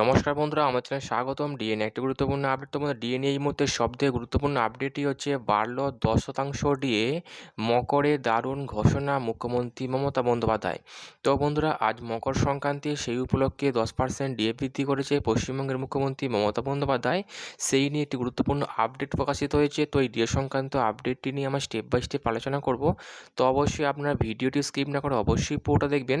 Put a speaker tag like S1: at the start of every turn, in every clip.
S1: নমস্কার বন্ধুরা, আমার চ্যানেল স্বাগতম। ডিএনএ একটি গুরুত্বপূর্ণ আপডেট তো বন্ধুরা ডিএনএ এই মুহূর্তে সবথেকে গুরুত্বপূর্ণ আপডেটটি হচ্ছে বাড়ল দশ শতাংশ ডিএ মকরে দারুণ ঘোষণা মুখ্যমন্ত্রী মমতা বন্দ্যোপাধ্যায়। তো বন্ধুরা, আজ মকর সংক্রান্তি, সেই উপলক্ষে দশ পার্সেন্ট ডিএ বৃদ্ধি করেছে পশ্চিমবঙ্গের মুখ্যমন্ত্রী মমতা বন্দ্যোপাধ্যায়। সেই নিয়ে একটি গুরুত্বপূর্ণ আপডেট প্রকাশিত হয়েছে। তো এই ডিএ সংক্রান্ত আপডেটটি নিয়ে আমরা স্টেপ বাই স্টেপ আলোচনা করব। তো অবশ্যই আপনারা ভিডিওটি স্কিপ না করে অবশ্যই পুরোটা দেখবেন।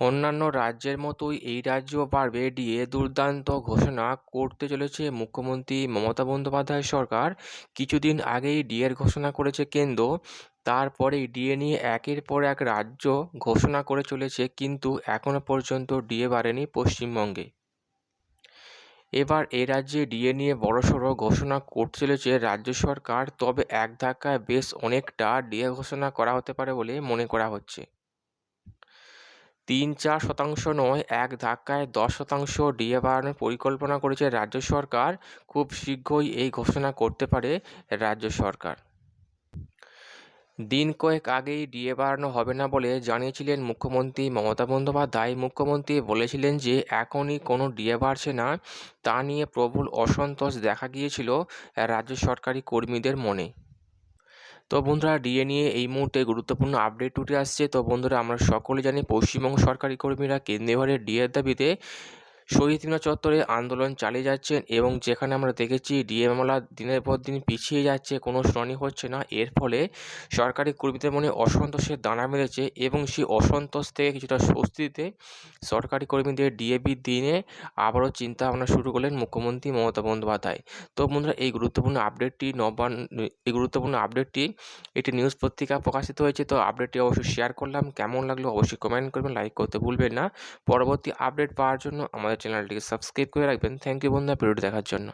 S1: অন্যান্য রাজ্যের মতোই এই রাজ্যও পারবে ডিএ দুর্দান্ত ঘোষণা করতে চলেছে মুখ্যমন্ত্রী মমতা বন্দ্যোপাধ্যায় সরকার। কিছুদিন আগেই ডিএর ঘোষণা করেছে কেন্দ্র। তারপরেই ডিএ নিয়ে একের পর এক রাজ্য ঘোষণা করে চলেছে, কিন্তু এখনও পর্যন্ত ডিএ বাড়েনি পশ্চিমবঙ্গে। এবার এ রাজ্যে ডিএ নিয়ে বড়সড় ঘোষণা করতে চলেছে রাজ্য সরকার, তবে এক ধাক্কায় বেশ অনেকটা ডিএ ঘোষণা করা হতে পারে বলে মনে করা হচ্ছে। তিন চার শতাংশ নয়, এক ধাক্কায় দশ শতাংশ ডিএ বাড়ানোর পরিকল্পনা করেছে রাজ্য সরকার। খুব শীঘ্রই এই ঘোষণা করতে পারে রাজ্য সরকার। দিন কয়েক আগেই ডিএ বাড়ানো হবে না বলে জানিয়েছিলেন মুখ্যমন্ত্রী মমতা বন্দ্যোপাধ্যায়। মুখ্যমন্ত্রী বলেছিলেন যে, এখনই কোনো ডিএ বাড়ছে না, তা নিয়ে প্রবল অসন্তোষ দেখা গিয়েছিল রাজ্য সরকারি কর্মীদের মনে। তো বন্ধুরা, ডিএ নিয়ে এই মুহূর্তে গুরুত্বপূর্ণ আপডেট উঠে আসছে। তো বন্ধুরা, আমরা সকলে জানি পশ্চিমবঙ্গ সরকারি কর্মীরা কেন্দ্রীয় ডিএর দাবিতে শহীদ মিনার চত্বরে আন্দোলন চালিয়ে যাচ্ছেন এবং যেখানে আমরা দেখেছি ডিএ মামলা দিনের পর দিন পিছিয়ে যাচ্ছে, কোনো শুনানি হচ্ছে না। এর ফলে সরকারি কর্মীদের মনে অসন্তোষের দানা মেরেছে এবং সেই অসন্তোষ থেকে কিছুটা স্বস্তিতে সরকারি কর্মীদের ডিএবি দিনে আবারও চিন্তা ভাবনা শুরু করলেন মুখ্যমন্ত্রী মমতা বন্দ্যোপাধ্যায়। তো বন্ধুরা, এই গুরুত্বপূর্ণ আপডেটটি নবান এই গুরুত্বপূর্ণ আপডেটটি একটি নিউজ পত্রিকা প্রকাশিত হয়েছে, তো আপডেটটি অবশ্যই শেয়ার করলাম। কেমন লাগল অবশ্যই কমেন্ট করবেন, লাইক করতে ভুলবেন না। পরবর্তী আপডেট পাওয়ার জন্য আমাদের চ্যানেলটিকে সাবস্ক্রাইব করে রাখবেন। থ্যাংক ইউ বন্ধুরা ভিডিওটি দেখার জন্য।